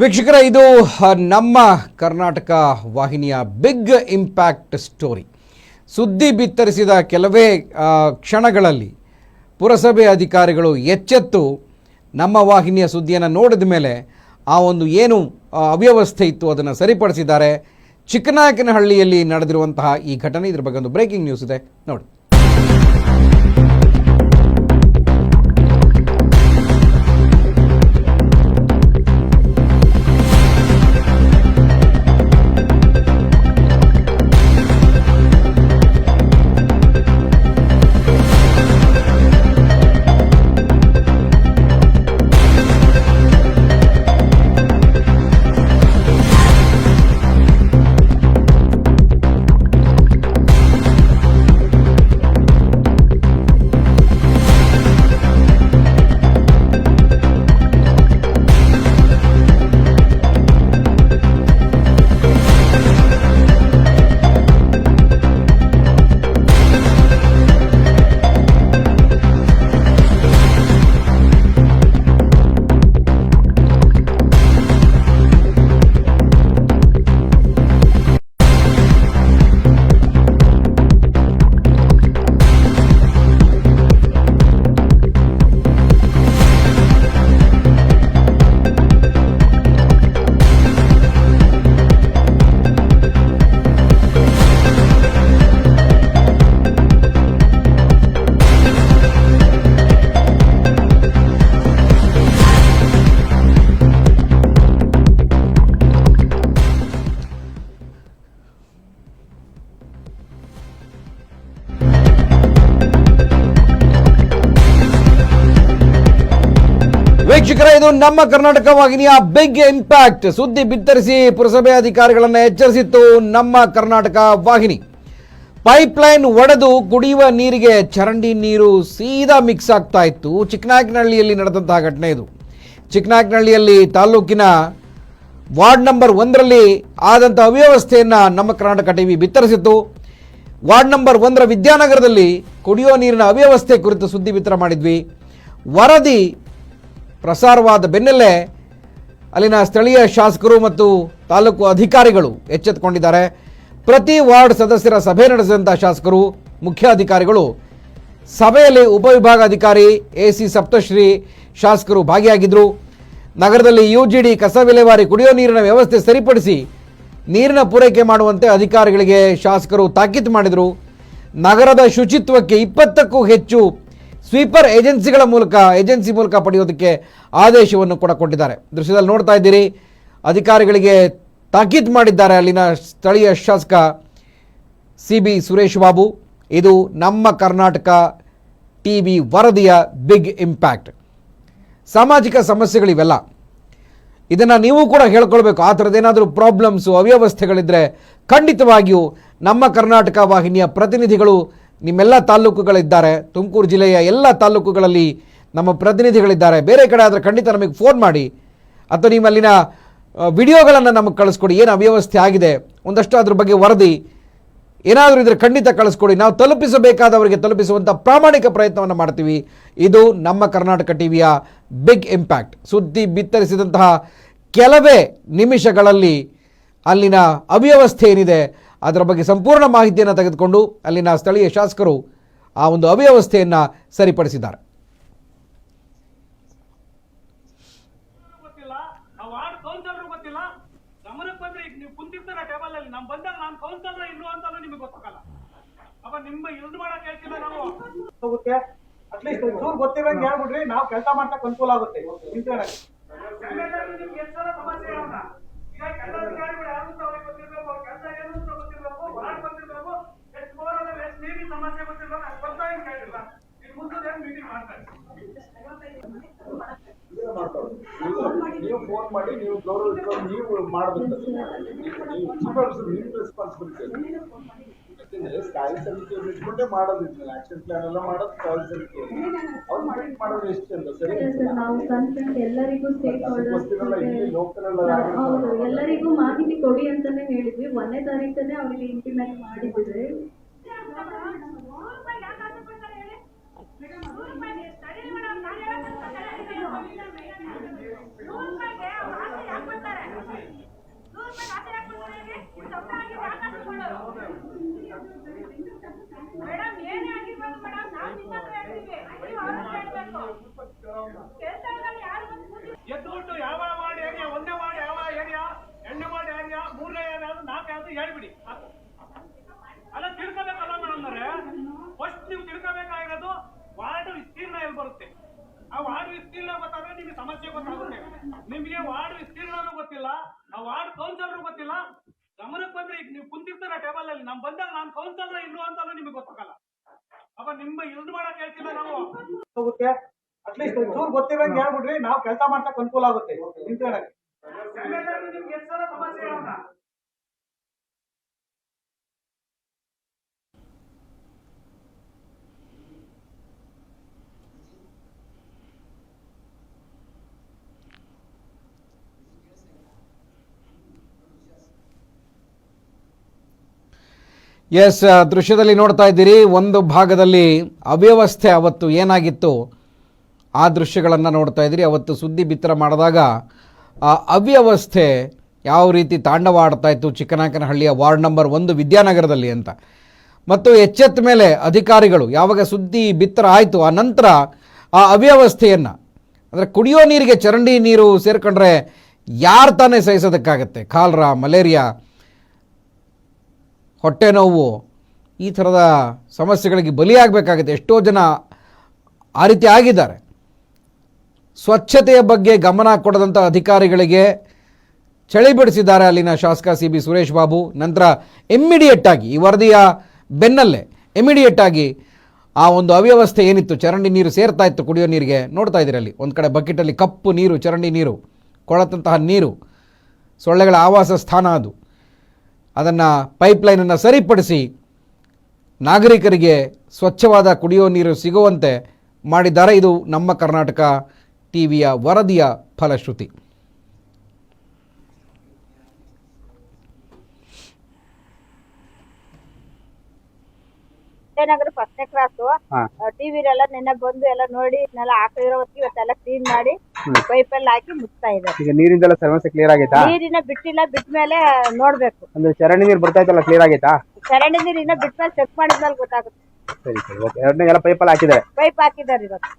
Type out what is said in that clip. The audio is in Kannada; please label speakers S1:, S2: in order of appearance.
S1: ವೀಕ್ಷಕರ, ಇದು ನಮ್ಮ ಕರ್ನಾಟಕ ವಾಹಿನಿಯ ಬಿಗ್ ಇಂಪ್ಯಾಕ್ಟ್ ಸ್ಟೋರಿ. ಸುದ್ದಿ ಬಿತ್ತರಿಸಿದ ಕೆಲವೇ ಕ್ಷಣಗಳಲ್ಲಿ ಪುರಸಭೆ ಅಧಿಕಾರಿಗಳು ಎಚ್ಚೆತ್ತು ನಮ್ಮ ವಾಹಿನಿಯ ಸುದ್ದಿಯನ್ನು ನೋಡಿದ ಮೇಲೆ ಆ ಒಂದು ಏನು ಅವ್ಯವಸ್ಥೆ ಇತ್ತು ಅದನ್ನು ಸರಿಪಡಿಸಿದ್ದಾರೆ. ಚಿಕ್ಕನಾಯಕನಹಳ್ಳಿಯಲ್ಲಿ ನಡೆದಿರುವಂತಹ ಈ ಘಟನೆ, ಇದ್ರ ಬಗ್ಗೆ ಒಂದು ಬ್ರೇಕಿಂಗ್ ನ್ಯೂಸ್ ಇದೆ. ನೋಡಿ. ವೀಕ್ಷಕರ, ಇದು ನಮ್ಮ ಕರ್ನಾಟಕ ವಾಹಿನಿಯ ಬಿಗ್ ಇಂಪ್ಯಾಕ್ಟ್. ಸುದ್ದಿ ಬಿತ್ತರಿಸಿ ಪುರಸಭೆ ಅಧಿಕಾರಿಗಳನ್ನು ಎಚ್ಚರಿಸಿತ್ತು ನಮ್ಮ ಕರ್ನಾಟಕ ವಾಹಿನಿ. ಪೈಪ್ಲೈನ್ ಒಡೆದು ಕುಡಿಯುವ ನೀರಿಗೆ ಚರಂಡಿ ನೀರು ಸೀದಾ ಮಿಕ್ಸ್ ಆಗ್ತಾ ಇತ್ತು. ಚಿಕ್ಕನಾಯಕನಹಳ್ಳಿಯಲ್ಲಿ ನಡೆದಂತಹ ಘಟನೆ ಇದು. ಚಿಕ್ಕನಾಯಕನಹಳ್ಳಿಯಲ್ಲಿ ತಾಲೂಕಿನ ವಾರ್ಡ್ ನಂಬರ್ ಒಂದರಲ್ಲಿ ಆದಂಥ ಅವ್ಯವಸ್ಥೆಯನ್ನು ನಮ್ಮ ಕರ್ನಾಟಕ ಟಿವಿ ಬಿತ್ತರಿಸಿತ್ತು. ವಾರ್ಡ್ ನಂಬರ್ ಒಂದರ ವಿದ್ಯಾನಗರದಲ್ಲಿ ಕುಡಿಯೋ ನೀರಿನ ಅವ್ಯವಸ್ಥೆ ಕುರಿತು ಸುದ್ದಿ ಬಿತ್ತರ ಮಾಡಿದ್ವಿ. ವರದಿ ಪ್ರಸಾರವಾದ ಬೆನ್ನಲ್ಲೇ ಅಲ್ಲಿನ ಸ್ಥಳೀಯ ಶಾಸಕರು ಮತ್ತು ತಾಲೂಕು ಅಧಿಕಾರಿಗಳು ಎಚ್ಚೆತ್ತುಕೊಂಡಿದ್ದಾರೆ ಪ್ರತಿ ವಾರ್ಡ್ ಸದಸ್ಯರ ಸಭೆ ನಡೆಸಿದಂಥ ಶಾಸಕರು, ಮುಖ್ಯಾಧಿಕಾರಿಗಳು, ಸಭೆಯಲ್ಲಿ ಉಪವಿಭಾಗಾಧಿಕಾರಿ ಎ ಸಿ ಸಪ್ತಶ್ರೀ ಶಾಸಕರು ಭಾಗಿಯಾಗಿದ್ದರು ನಗರದಲ್ಲಿ ಯು ಜಿ ಡಿ ಕಸ ವಿಲೇವಾರಿ ಕುಡಿಯೋ ನೀರಿನ ವ್ಯವಸ್ಥೆ ಸರಿಪಡಿಸಿ ನೀರಿನ ಪೂರೈಕೆ ಮಾಡುವಂತೆ ಅಧಿಕಾರಿಗಳಿಗೆ ಶಾಸಕರು ತಾಕೀತು ಮಾಡಿದರು. ನಗರದ ಶುಚಿತ್ವಕ್ಕೆ ಇಪ್ಪತ್ತಕ್ಕೂ ಹೆಚ್ಚು ಸ್ವೀಪರ್ ಏಜೆನ್ಸಿಗಳ ಮೂಲಕ, ಏಜೆನ್ಸಿ ಮೂಲಕ ಪಡೆಯೋದಕ್ಕೆ ಆದೇಶವನ್ನು ಕೂಡ ಕೊಟ್ಟಿದ್ದಾರೆ. ದೃಶ್ಯದಲ್ಲಿ ನೋಡ್ತಾ ಇದ್ದೀರಿ, ಅಧಿಕಾರಿಗಳಿಗೆ ತಾಕೀತು ಮಾಡಿದ್ದಾರೆ ಅಲ್ಲಿನ ಸ್ಥಳೀಯ ಶಾಸಕ ಸಿ ಬಿ ಸುರೇಶ್ ಬಾಬು. ಇದು ನಮ್ಮ ಕರ್ನಾಟಕ ಟಿ ವಿ ವರದಿಯ ಬಿಗ್ ಇಂಪ್ಯಾಕ್ಟ್. ಸಾಮಾಜಿಕ ಸಮಸ್ಯೆಗಳಿವೆಲ್ಲ. ಇದನ್ನು ನೀವು ಕೂಡ ಹೇಳ್ಕೊಳ್ಬೇಕು. ಆ ಥರದ್ದೇನಾದರೂ ಪ್ರಾಬ್ಲಮ್ಸು ಅವ್ಯವಸ್ಥೆಗಳಿದ್ದರೆ ಖಂಡಿತವಾಗಿಯೂ ನಮ್ಮ ಕರ್ನಾಟಕ ವಾಹಿನಿಯ ಪ್ರತಿನಿಧಿಗಳು ನಿಮ್ಮೆಲ್ಲ ತಾಲೂಕುಗಳಿದ್ದಾರೆ ತುಮಕೂರು ಜಿಲ್ಲೆಯ ಎಲ್ಲ ತಾಲೂಕುಗಳಲ್ಲಿ ನಮ್ಮ ಪ್ರತಿನಿಧಿಗಳಿದ್ದಾರೆ. ಬೇರೆ ಕಡೆ ಆದರೆ ಖಂಡಿತ ನಮಗೆ ಫೋನ್ ಮಾಡಿ, ಅಥವಾ ನಿಮ್ಮಲ್ಲಿನ ವಿಡಿಯೋಗಳನ್ನು ನಮಗೆ ಕಳಿಸ್ಕೊಡಿ, ಏನು ಅವ್ಯವಸ್ಥೆ ಆಗಿದೆ, ಒಂದಷ್ಟು ಅದ್ರ ಬಗ್ಗೆ ವರದಿ, ಏನಾದರೂ ಇದ್ರೆ ಖಂಡಿತ ಕಳಿಸ್ಕೊಡಿ. ನಾವು ತಲುಪಿಸಬೇಕಾದವರಿಗೆ ತಲುಪಿಸುವಂಥ ಪ್ರಾಮಾಣಿಕ ಪ್ರಯತ್ನವನ್ನು ಮಾಡ್ತೀವಿ. ಇದು ನಮ್ಮ ಕರ್ನಾಟಕ ಟಿವಿಯ ಬಿಗ್ ಇಂಪ್ಯಾಕ್ಟ್. ಸುದ್ದಿ ಬಿತ್ತರಿಸಿದಂತಹ ಕೆಲವೇ ನಿಮಿಷಗಳಲ್ಲಿ ಅಲ್ಲಿನ ಅವ್ಯವಸ್ಥೆ ಏನಿದೆ ಅದರ ಬಗ್ಗೆ ಸಂಪೂರ್ಣ ಮಾಹಿತಿಯನ್ನು ತೆಗೆದುಕೊಂಡು ಅಲ್ಲಿನ ಸ್ಥಳೀಯ ಶಾಸಕರು ಆ ಒಂದು ಅವ್ಯವಸ್ಥೆಯನ್ನು ಸರಿಪಡಿಸಿದ್ದಾರೆ.
S2: ಗೊತ್ತಿಲ್ಲ ನಾವು ವಾರ್ಡ್ ಕೌನ್ಸಿಲರ್ ಗೊತ್ತಿಲ್ಲ. ಗಮನಕ್ಕೆ ಬಂದ್ರೆ ಈಗ ನೀವು ಕುಂತಿರ್ತೀರ ಟೇಬಲ್ ಅಲ್ಲಿ ನಮ್ ಬಂದಾಗ ನಾನು ಕೌನ್ಸಿಲರ್ ಇಲ್ವಾ ಅಂತಾನು ನಿಮಗೆ ಗೊತ್ತಾಗಲ್ಲ. ಅಪ್ಪ ನಿಮ್ಮ ಇಲ್ದು ಮಾಡಕ್ ಹೇಳ್ತಿಲ್ಲ ನಾವು ಹೋಗುತ್ತೆ. ಅಟ್ಲೀಸ್ಟ್ ಚೂರು ಗೊತ್ತಿರಂಗೆ ಹೇಳ್ಬಿಡ್ರಿ ನಾವು ಕೆಲಸ ಮಾಡ್ಸಕ್ ಅನುಕೂಲ ಆಗುತ್ತೆ. ನಿಂತ್ಕೊಳ್ಳೋಕೆ. ನಿಮ್ಗೆ ಎಷ್ಟ್ ಸಲ ಸಮಸ್ಯೆ ಹೇಳೋಣ? ಈಗ ಕೆಲ ಅಧಿಕಾರಿಗಳು ಯಾರು ಅಂತ ಅವ್ರಿಗೆ ಗೊತ್ತಿರ್ಬೇಕು, ಅವ್ರ ಕೆಲ್ಸ ಏನು ಅಂತ ಗೊತ್ತಿರ್ಬೇಕು, ವಾರ್ಡ್ ಗೊತ್ತಿರ್ಬೇಕು, ಎಷ್ಟ್ ಬೋರ್ ಅದಾವೆ, ಎಷ್ಟ್ ನೀರಿನ ಸಮಸ್ಯೆ ಗೊತ್ತಿರ್ಬೇಕು, ಅಷ್ಟ್ ಬರ್ತಾ ಹಿಂಗ್ ಕೇಳಿಲ್ಲ. ಇನ್ ಮುಂದೆ ಏನ್ ಮೀಟಿಂಗ್ ಮಾಡ್ತಾರೆ
S3: ನೀವು ಫೋನ್ ಮಾಡಿ ನೀವು ಗೌರವ ಇಟ್ಕೊಂಡು ನೀವು ಮಾಡಬೇಕು ನೀವು ಸೂಪರ್ವೈಸರ್ ನಿಮ್ಮ ರೆಸ್ಪಾನ್ಸಿಬಿಲಿಟಿ ಯಾಕಂದ್ರೆ ಸ್ಥಾಯಿ ಸಮಿತಿಯವ್ರು ಇಟ್ಕೊಂಡೇ ಮಾಡೋದಿಲ್ಲ ಆಕ್ಷನ್ ಪ್ಲಾನ್ ಎಲ್ಲ ಮಾಡೋದು ಸ್ಥಾಯಿ ಸಮಿತಿಯವರು. ಅವ್ರು ಮಾಡೋದು ಎಷ್ಟು ಚಂದ ಸರಿ
S4: ನಾವು ಎಲ್ಲರಿಗೂ
S3: ಲೋಕಲ್
S4: ಎಲ್ಲರಿಗೂ ಮಾಹಿತಿ ಕೊಡಿ ಅಂತಾನೆ ಹೇಳಿದ್ವಿ. ಒಂದನೇ ತಾರೀಕನ್ನೇ ಅವರಿಗೆ ಇಂಪ್ಲಿಮೆಂಟ್ ಮಾಡಿದ್ದೀವಿ
S5: ನೂರು ರೂಪಾಯಿಗೆ ಮೇಡಮ್ ಏನೇ ಆಗಿರ್ಬೋದು ಮೇಡಮ್ ನಾವು ನಿಮ್ಮ ಹತ್ರ ಹೇಳ್ತೀವಿ ನೀವು ಅವ್ರ
S2: ಎದ್ದುಬಿಟ್ಟು ಯಾವ ವಾರ್ಡ್ ಏರಿಯಾ, ಒಂದೇ ವಾರ್ಡ್ ಯಾವ ಏರಿಯಾ, ಎಣ್ಣೆ ವಾರ್ಡ್ ಏರಿಯಾ, ಮೂರನೇ ಏರಿಯಾ ನಾಲ್ಕು ಯಾವ್ದು ಹೇಳ್ಬಿಡಿ. ಅಲ್ಲ ತಿಳ್ಕೋಬೇಕಲ್ಲ ಮೇಡಮ್ ಫಸ್ಟ್ ನೀವು ತಿಳ್ಕೋಬೇಕಾಗಿರೋದು ವಾರ್ಡ್ ವಿಸ್ತೀರ್ಣ ಎಲ್ಲಿ ಬರುತ್ತೆ? ಆ ವಾರ್ಡ್ ವಿಸ್ತೀರ್ಣ ಗೊತ್ತಾದ್ರೆ ನಿಮಗೆ ಸಮಸ್ಯೆ ಗೊತ್ತಾಗುತ್ತೆ. ನಿಮಗೆ ವಾರ್ಡ್ ವಿಸ್ತೀರ್ಣನೂ ಗೊತ್ತಿಲ್ಲ, ಆ ವಾರ್ಡ್ ಕೌನ್ಸಿಲರ್ ಗೊತ್ತಿಲ್ಲ. ಗಮನಕ್ಕೆ ಬಂದ್ರೆ ಈಗ ನೀವು ಕುಂತಿರ್ತಾರ ಟೇಬಲ್ ಅಲ್ಲಿ ನಮ್ ಬಂದಾಗ ನಾನು ಕೌನ್ಸಿಲರ್ ಇಲ್ಲ ಅಂತಾನು ನಿಮಗೆ ಗೊತ್ತಾಗಲ್ಲ. ಅಪ್ಪ, ನಿಮ್ಮ ಇಲ್ದು ಮಾಡಕ್ ಹೇಳ್ತಿಲ್ಲ ನಾವು. ಅಟ್ಲೀಸ್ಟ್ ಒಂಚೂರು ಗೊತ್ತಿರಂಗೆ ಹೇಳ್ಬಿಡ್ರಿ, ನಾವು ಕೆಲಸ ಮಾಡ್ಸಕ್ ಅನುಕೂಲ ಆಗುತ್ತೆ. ನಿಂತ್ಕೊಳಕ್ಕೆ
S1: ಎಸ್ ದೃಶ್ಯದಲ್ಲಿ ನೋಡ್ತಾ ಇದ್ದೀರಿ, ಒಂದು ಭಾಗದಲ್ಲಿ ಅವ್ಯವಸ್ಥೆ ಅವತ್ತು ಏನಾಗಿತ್ತು? ಆ ದೃಶ್ಯಗಳನ್ನು ನೋಡ್ತಾ ಇದ್ರಿ. ಅವತ್ತು ಸುದ್ದಿ ಬಿತ್ತರ ಮಾಡಿದಾಗ, ಆ ಅವ್ಯವಸ್ಥೆ ಯಾವ ರೀತಿ ತಾಂಡವಾಡ್ತಾ ಇತ್ತು ಚಿಕ್ಕನಾಕನಹಳ್ಳಿಯ ವಾರ್ಡ್ ನಂಬರ್ ಒಂದು ವಿದ್ಯಾನಗರದಲ್ಲಿ ಅಂತ. ಮತ್ತು ಎಚ್ಚೆತ್ತ ಮೇಲೆ ಅಧಿಕಾರಿಗಳು, ಯಾವಾಗ ಸುದ್ದಿ ಬಿತ್ತರ ಆಯಿತು, ಆ ನಂತರ ಆ ಅವ್ಯವಸ್ಥೆಯನ್ನು, ಅಂದರೆ ಕುಡಿಯೋ ನೀರಿಗೆ ಚರಂಡಿ ನೀರು ಸೇರ್ಕೊಂಡ್ರೆ ಯಾರು ತಾನೇ ಸಹಿಸೋದಕ್ಕಾಗತ್ತೆ? ಕಾಲ್ರ, ಮಲೇರಿಯಾ, ಹೊಟ್ಟೆ ನೋವು, ಈ ಥರದ ಸಮಸ್ಯೆಗಳಿಗೆ ಬಲಿಯಾಗಬೇಕಾಗುತ್ತೆ. ಎಷ್ಟೋ ಜನ ಆ ರೀತಿ ಆಗಿದ್ದಾರೆ. ಸ್ವಚ್ಛತೆಯ ಬಗ್ಗೆ ಗಮನ ಕೊಡದಂಥ ಅಧಿಕಾರಿಗಳಿಗೆ ಚಳಿ ಬಿಡಿಸಿದ್ದಾರೆ ಅಲ್ಲಿನ ಶಾಸಕ ಸಿ ಬಿ ಸುರೇಶ್ ಬಾಬು. ನಂತರ ಇಮ್ಮಿಡಿಯೇಟ್ ಆಗಿ ಈ ವರದಿಯ ಬೆನ್ನಲ್ಲೇ ಇಮಿಡಿಯೇಟ್ ಆಗಿ ಆ ಒಂದು ಅವ್ಯವಸ್ಥೆ ಏನಿತ್ತು? ಚರಂಡಿ ನೀರು ಸೇರ್ತಾ ಇತ್ತು, ಕುಡಿಯೋ ನೀರಿಗೆ. ನೋಡ್ತಾ ಇದ್ದೀರಿ ಅಲ್ಲಿ. ಒಂದು ಕಡೆ ಬಕೆಟಲ್ಲಿ ಕಪ್ಪು ನೀರು, ಚರಂಡಿ ನೀರು, ಕೊಳತಂತಹ ನೀರು, ಸೊಳ್ಳೆಗಳ ಆವಾಸ ಸ್ಥಾನ ಅದು. ಅದನ್ನು ಪೈಪ್ಲೈನನ್ನು ಸರಿಪಡಿಸಿ ನಾಗರಿಕರಿಗೆ ಸ್ವಚ್ಛವಾದ ಕುಡಿಯೋ ನೀರು ಸಿಗುವಂತೆ ಮಾಡಿದ್ದಾರೆ. ಇದು ನಮ್ಮ ಕರ್ನಾಟಕ ಟಿ ವಿಯ ವರದಿಯ ಫಲಶ್ರುತಿ.
S6: ವಿಜಯನಗರ ಫಸ್ಟ್ನೇ ಕ್ರಾಸ್ ಟಿವಿಲೆಲ್ಲ ನೆನ್ನೆ ಬಂದು ಎಲ್ಲ ನೋಡಿ ಇದನ್ನೆಲ್ಲ ಹಾಕಿರೋ ಹೊತ್ತಿಗೆ ಇವತ್ತೆಲ್ಲ ಕ್ಲೀನ್ ಮಾಡಿ ಪೈಪ್ ಎಲ್ಲ ಹಾಕಿ ಮುಚ್ತಾ ಇದೆ
S7: ಈಗ ನೀರಿಂದೆಲ್ಲ ಸಮಸ್ಯೆ ಕ್ಲಿಯರ್ ಆಗೈತಾ?
S6: ನೀರಿನ ಬಿಟ್ಟಿಲ್ಲ ಬಿಟ್ಟ ಮೇಲೆ ನೋಡ್ಬೇಕು.
S7: ಅಂದ್ರೆ ಚರಂಡಿ ನೀರು ಬರ್ತಾ ಇತ್ತಲ್ಲ ಕ್ಲಿಯರ್ ಆಗೈತಾ?
S6: ಚರಂಡಿ ನೀರು ಇನ್ನ ಬಿಟ್ಟ ಮೇಲೆ ಚೆಕ್ ಮಾಡಿದ್ಮೇಲೆ ಗೊತ್ತಾಗುತ್ತೆ.
S7: ಸರಿ ಸರಿ ಓಕೆ ಎರಡನೇ ಎಲ್ಲ ಪೈಪಲ್ಲಿ ಹಾಕಿದ್ದಾರೆ?
S6: ಪೈಪ್ ಹಾಕಿದ್ದಾರೆ ಇವತ್ತು